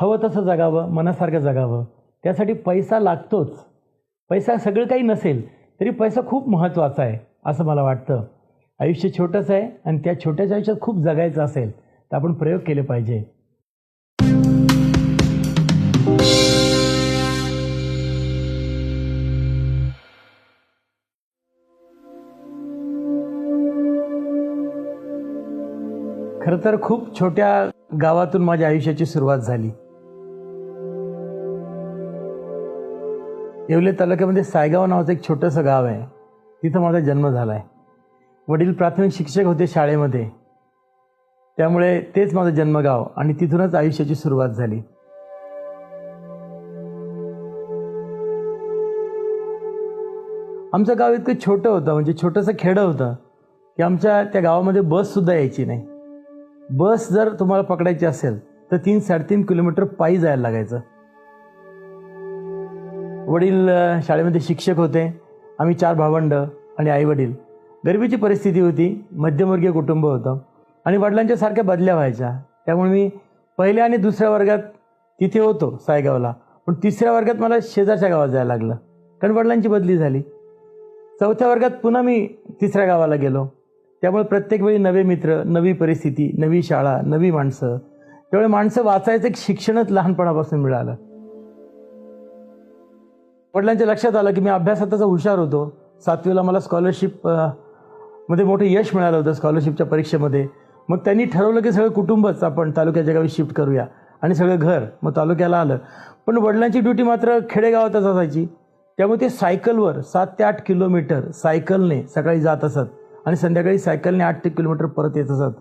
हवं तसं जगावं मनासारखं जगावं. त्यासाठी पैसा लागतोच. पैसा सगळं काही नसेल तरी पैसा खूप महत्त्वाचा आहे असं मला वाटतं. आयुष्य छोटंच आहे आणि त्या छोट्याच्या आयुष्यात खूप जगायचं असेल तर आपण प्रयोग केले पाहिजे. खरं तर खूप छोट्या गावातून माझ्या आयुष्याची सुरुवात झाली. येवले तालुक्यामध्ये सायगाव नावाचं एक छोटंसं गाव आहे. तिथं माझा जन्म झाला आहे वडील प्राथमिक शिक्षक होते शाळेमध्ये. त्यामुळे तेच माझं जन्मगाव आणि तिथूनच आयुष्याची सुरुवात झाली. आमचं गाव इतकं छोटं होतं म्हणजे छोटंसं खेडं होतं की आमच्या त्या गावामध्ये बससुद्धा यायची नाही. बस जर तुम्हाला पकडायची असेल तर तीन साडेतीन किलोमीटर पायी जायला लागायचं. वडील शाळेमध्ये शिक्षक होते. आम्ही चार भावंड आणि आईवडील. गरिबीची परिस्थिती होती. मध्यमवर्गीय कुटुंब होतं. आणि वडिलांच्या सारख्या बदल्या व्हायच्या. त्यामुळे मी पहिल्या आणि दुसऱ्या वर्गात तिथे होतो सायगावला. पण तिसऱ्या वर्गात मला शेजारच्या गावात जायला लागलं. कारण वडिलांची बदली झाली. चौथ्या वर्गात पुन्हा मी तिसऱ्या गावाला गेलो. त्यामुळे प्रत्येक वेळी नवे मित्र नवी परिस्थिती नवी शाळा नवी माणसं. त्यामुळे माणसं वाचायचं एक शिक्षणच लहानपणापासून मिळालं. वडिलांच्या लक्षात आलं की मी अभ्यासात हुशार होतो. सातवीला मला स्कॉलरशिपमध्ये मोठं यश मिळालं होतं स्कॉलरशिपच्या परीक्षेमध्ये. मग त्यांनी ठरवलं की सगळं कुटुंबच आपण तालुक्याच्या गावी शिफ्ट करूया आणि सगळं घर मग तालुक्याला आलं. पण वडिलांची ड्युटी मात्र खेडेगावातच असायची. त्यामुळे ते सायकलवर सात ते आठ किलोमीटर सायकलने सकाळी जात असत आणि संध्याकाळी सायकलने आठ ते किलोमीटर परत येत असत.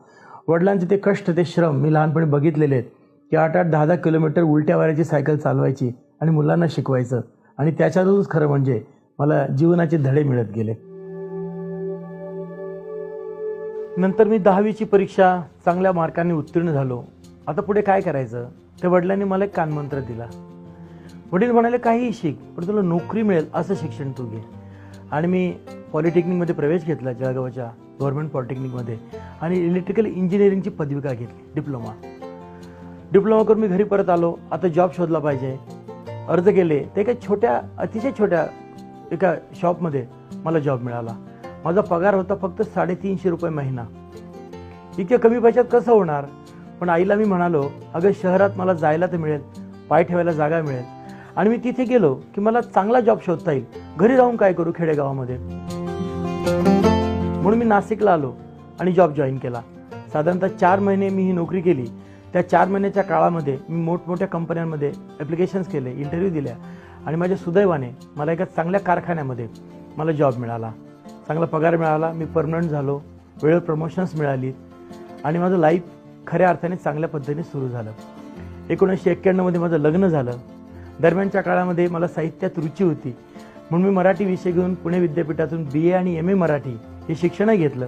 वडिलांचे ते कष्ट ते श्रम मी लहानपणी बघितलेले आहेत की आठ आठ दहा दहा किलोमीटर उलट्या वाऱ्याची सायकल चालवायची आणि मुलांना शिकवायचं. आणि त्याच्यातूनच खरं म्हणजे मला जीवनाचे धडे मिळत गेले. नंतर मी दहावीची परीक्षा चांगल्या मार्काने उत्तीर्ण झालो. आता पुढे काय करायचं? त्या वडिलांनी मला एक कानमंत्र दिला. वडील म्हणाले काहीही शिक पण तुला नोकरी मिळेल असं शिक्षण तू घे. आणि मी पॉलिटेक्निकमध्ये प्रवेश घेतला जळगावच्या गव्हर्नमेंट पॉलिटेक्निकमध्ये. आणि इलेक्ट्रिकल इंजिनिअरिंगची पदविका घेतली डिप्लोमा. डिप्लोमा करून मी घरी परत आलो. आता जॉब शोधला पाहिजे. अर्ज केले ते एका छोट्या अतिशय छोट्या एका शॉपमध्ये मला जॉब मिळाला. माझा पगार होता फक्त साडेतीनशे रुपये महिना. इतक्या कमी पैशात कसं होणार? पण आईला मी म्हणालो अगं शहरात मला जायला तर मिळेल पाय ठेवायला जागा मिळेल. आणि मी तिथे गेलो की मला चांगला जॉब शोधता येईल. घरी राहून काय करू खेडेगावामध्ये? म्हणून मी नाशिकला आलो आणि जॉब जॉईन केला. साधारणतः चार महिने मी ही नोकरी केली. त्या चार महिन्याच्या काळामध्ये मी मोठमोठ्या कंपन्यांमध्ये ॲप्लिकेशन्स केले इंटरव्ह्यू दिल्या. आणि माझ्या सुदैवाने मला एका चांगल्या कारखान्यामध्ये मला जॉब मिळाला. चांगला पगार मिळाला मी परमनंट झालो वेळेवर प्रमोशन्स मिळाली आणि माझं लाईफ खऱ्या अर्थाने चांगल्या पद्धतीने सुरू झालं. एकोणीसशे एक्क्याण्णवमध्ये माझं लग्न झालं. दरम्यानच्या काळामध्ये मला साहित्यात रुची होती. म्हणून मी मराठी विषय घेऊन पुणे विद्यापीठातून बी ए आणि एम ए मराठी हे शिक्षणही घेतलं.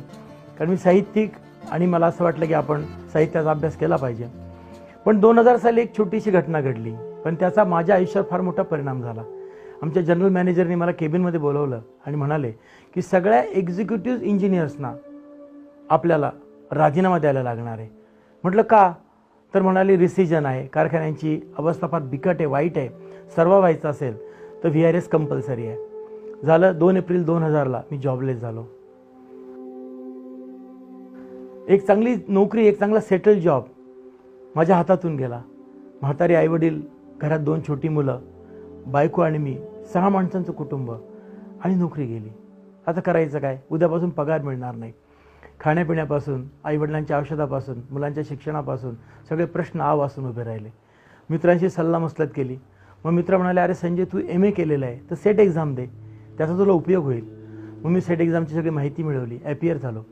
कारण मी साहित्यिक आणि मला असं वाटलं की आपण साहित्याचा अभ्यास केला पाहिजे. पण दोन हजार साली एक छोटीशी घटना घडली. पण त्याचा माझ्या आयुष्यावर फार मोठा परिणाम झाला. आमच्या जनरल मॅनेजरने मला केबिनमध्ये बोलवलं आणि म्हणाले की सगळ्या एक्झिक्युटिव्ह इंजिनियर्सना आपल्याला राजीनामा द्यायला लागणार आहे. म्हटलं का? तर म्हणाले रिसिजन आहे. कारखान्यांची अवस्था फार बिकट आहे वाईट आहे. सर्व व्हायचं असेल तर व्ही आर एस कंपल्सरी आहे. झालं दोन एप्रिल दोन हजारला मी जॉबलेस झालो. एक चांगली नोकरी एक चांगला सेटल जॉब माझ्या हातातून गेला. म्हातारी आईवडील घरात दोन छोटी मुलं बायको आणि मी सहा माणसांचं कुटुंब आणि नोकरी गेली. आता करायचं काय? उद्यापासून पगार मिळणार नाही. खाण्यापिण्यापासून आईवडिलांच्या औषधापासून मुलांच्या शिक्षणापासून सगळे प्रश्न आव असून उभे राहिले. मित्रांशी सल्लामसलत केली. मग मित्र म्हणाले अरे संजय तू एम ए केलेलं आहे तर सेट एक्झाम दे. त्याचा तुला उपयोग होईल. मग मी सेट एक्झामची सगळी माहिती मिळवली. ॲपियर झालो.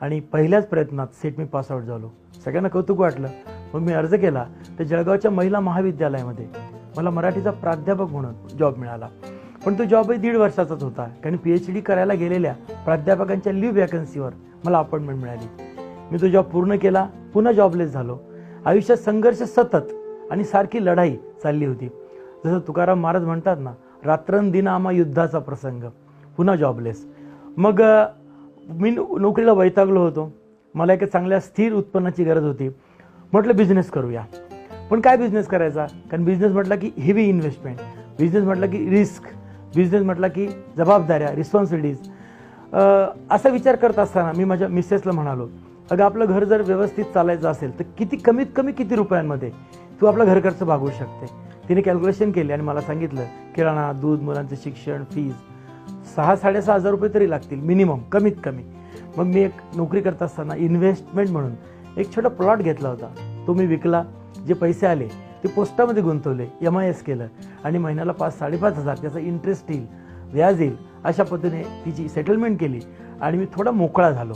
आणि पहिल्याच प्रयत्नात सेट मी पासआउट झालो. सगळ्यांना कौतुक वाटलं. मग मी अर्ज केला तर जळगावच्या महिला महाविद्यालयामध्ये मला मराठीचा प्राध्यापक म्हणून जॉब मिळाला. पण तो जॉबही दीड वर्षाचाच होता. कारण पी एच डी करायला गेलेल्या प्राध्यापकांच्या लिव्ह वॅकन्सीवर मला अपॉइंटमेंट मिळाली. मी तो जॉब पूर्ण केला. पुन्हा जॉबलेस झालो. आयुष्यात संघर्ष सतत आणि सारखी लढाई चालली होती. जसं तुकाराम महाराज म्हणतात ना रात्रंदिन आम्हा युद्धाचा प्रसंग. पुन्हा जॉबलेस मग मी नो- नोकरीला वैतागलो होतो. मला एका चांगल्या स्थिर उत्पन्नाची गरज होती. म्हटलं बिझनेस करूया. पण काय बिझनेस करायचा? कारण बिझनेस म्हटलं की हेवी इन्व्हेस्टमेंट बिझनेस म्हटलं की रिस्क बिझनेस म्हटलं की जबाबदाऱ्या रिस्पॉन्सिबिलिटीज असा विचार करत असताना मी माझ्या मिसेसला म्हणालो अगं आपलं घर जर व्यवस्थित चालायचं असेल तर किती कमीत कमी किती रुपयांमध्ये तू आपलं घर खर्च भागवू शकते? तिने कॅल्क्युलेशन केली आणि मला सांगितलं किराणा दूध मुलांचं शिक्षण फीज सहा साडेसहा हजार रुपये तरी लागतील मिनिमम कमीत कमी. मग मी एक नोकरी करत असताना इन्व्हेस्टमेंट म्हणून एक छोटा प्लॉट घेतला होता. तो मी विकला जे पैसे आले ते पोस्टामध्ये गुंतवले एम आय एस केलं. आणि महिन्याला पाच साडेपाच हजार त्याचा इंटरेस्ट येईल व्याज येईल अशा पद्धतीने तिची सेटलमेंट केली आणि मी थोडा मोकळा झालो.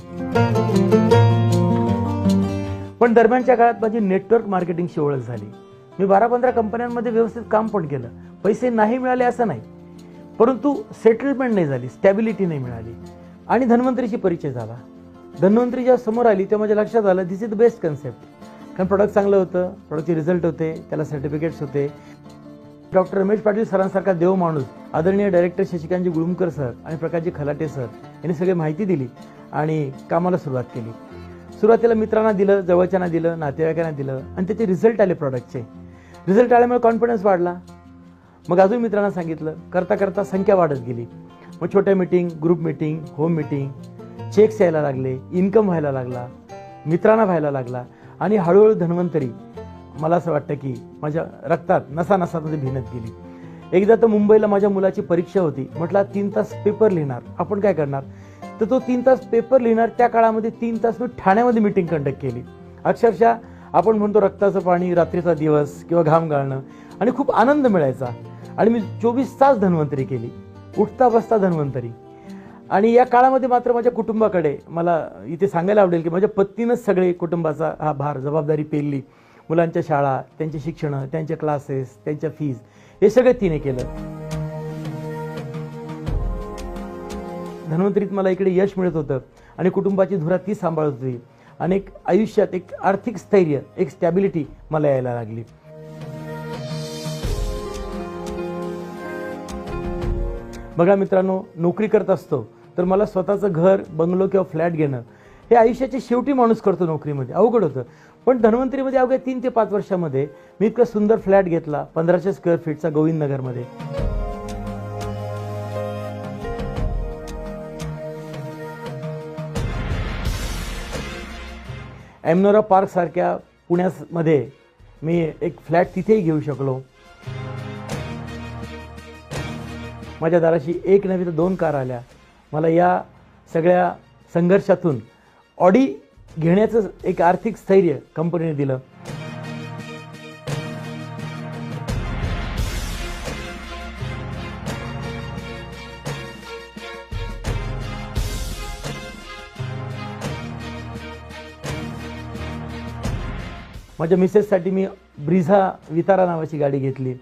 पण दरम्यानच्या काळात माझी नेटवर्क मार्केटिंगची ओळख झाली. मी बारा पंधरा कंपन्यांमध्ये व्यवस्थित काम पण केलं. पैसे नाही मिळाले असं नाही. परंतु सेटलमेंट नाही झाली स्टॅबिलिटी नाही मिळाली. आणि धन्वंतरीशी परिचय झाला. धन्वंतरी जेव्हा समोर आली तेव्हा माझ्या लक्षात आलं this is the best concept कारण प्रोडक्ट चांगलं होतं प्रोडक्टचे रिझल्ट होते त्याला सर्टिफिकेट्स होते. डॉक्टर रमेश पाटील सरांसारखा देव माणूस आदरणीय डायरेक्टर शशिकांतजी गुळुमकर सर आणि प्रकाशजी खलाटे सर यांनी सगळी माहिती दिली आणि कामाला सुरुवात केली. सुरुवातीला मित्रांना दिलं जवळच्यांना दिलं नातेवाईकांना दिलं आणि त्याचे रिझल्ट आले प्रॉडक्टचे रिझल्ट आल्यामुळे कॉन्फिडन्स वाढला. मग अजून मित्रांना सांगितलं करता करता संख्या वाढत गेली. मग छोट्या meeting group meeting home meeting cheques यायला लागले इन्कम व्हायला लागला मित्रांना व्हायला लागला आणि हळूहळू धन्वंतरी मला असं वाटतं की माझ्या रक्तात नसा नसामध्ये भिनत गेली. एकदा तर मुंबईला माझ्या मुलाची परीक्षा होती. म्हटला तीन तास पेपर लिहिणार. आपण काय करणार? तर तो तीन तास पेपर लिहिणार त्या काळामध्ये तीन तास मी ठाण्यामध्ये मिटिंग कंडक्ट केली. अक्षरशः आपण म्हणतो रक्ताचं पाणी रात्रीचा दिवस किंवा घाम गाळणं आणि खूप आनंद मिळायचा. आणि मी चोवीस तास धन्वंतरी केली. उठता बसता धन्वंतरी. आणि या काळामध्ये मात्र माझ्या कुटुंबाकडे मला इथे सांगायला आवडेल की माझ्या पत्नीनंच सगळे कुटुंबाचा हा भार जबाबदारी पेलली. मुलांच्या शाळा त्यांचे शिक्षणं त्यांचे क्लासेस त्यांच्या फीज हे सगळं तिने केलं. धन्वंतरीत मला इकडे यश मिळत होतं आणि कुटुंबाची धुरा ती सांभाळत होती. आणि एक आयुष्यात एक आर्थिक स्थैर्य एक स्टॅबिलिटी मला यायला लागली. बघा मित्रांनो नोकरी करत असतो तर मला स्वतःचं घर बंगलो किंवा फ्लॅट घेणं हे आयुष्याच्या शेवटी माणूस करतो नोकरीमध्ये. अवघड होतं. पण धन्वंतरीमध्ये अवघ्या तीन ते पाच वर्षामध्ये मी इतका सुंदर फ्लॅट घेतला पंधराशे स्क्वेअर फीटचा गोविंदनगरमध्ये. एमनोरा पार्कसारख्या पुण्यामध्ये मी एक फ्लॅट तिथेही घेऊ शकलो. माझ्या दाराशी एक नव्हे तर दोन कार आल्या. मला या सगळ्या संघर्षातून ऑडी घेण्याचं एक आर्थिक स्थैर्य कंपनीने दिलं. माझ्या मिसेससाठी मी ब्रिझा वितारा नावाची गाडी घेतली.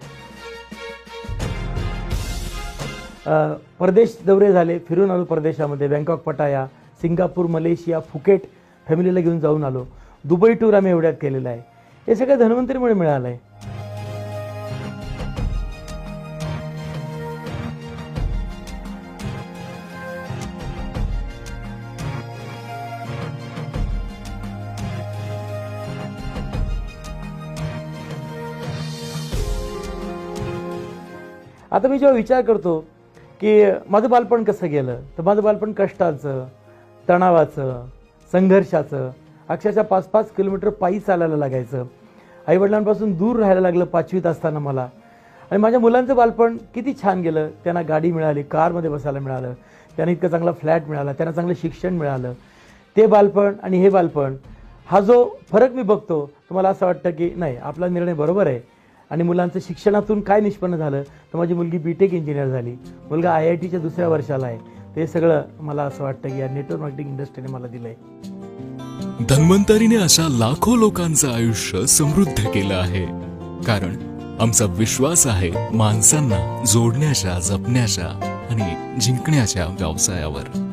परदेश दौरे झाले फिरून आलो परदेशामध्ये बँकॉक पटाया सिंगापूर मलेशिया फुकेट फॅमिलीला घेऊन जाऊन आलो. दुबई टूर आम्ही एवढ्यात केलेला आहे. हे सगळं धन्वंतरीमुळे मिळालं आहे आता मी जेव्हा विचार करतो की माझं बालपण कसं गेलं? तर माझं बालपण कष्टाचं तणावाचं संघर्षाचं अक्षरशः पाच पाच किलोमीटर पायी चालायला लागायचं. आईवडिलांपासून दूर राहायला लागलं पाचवीत असताना मला. आणि माझ्या मुलांचं बालपण किती छान गेलं. त्यांना गाडी मिळाली कारमध्ये बसायला मिळालं. त्यांना इतकं चांगला फ्लॅट मिळाला त्यांना चांगलं शिक्षण मिळालं. ते बालपण आणि हे बालपण हा जो फरक मी बघतो तर मला असं वाटतं की नाही आपला निर्णय बरोबर आहे. आणि मुलांचं शिक्षणातून काय निष्पन्न झालं? तर माझी मुलगी बी टेक इंजिनियर झाली. मुलगा आय आय टीच्या दुसऱ्या वर्षाला आहे. ते सगळं मला असं वाटतं की या नेटवर्क मार्केटिंग इंडस्ट्रीने मला दिलं आहे धन्वंतरीने अशा लाखो लोकांचं आयुष्य समृद्ध केलं आहे. कारण आमचा विश्वास आहे माणसांना जोडण्याच्या जपण्याच्या आणि जिंकण्याच्या व्यवसायावर.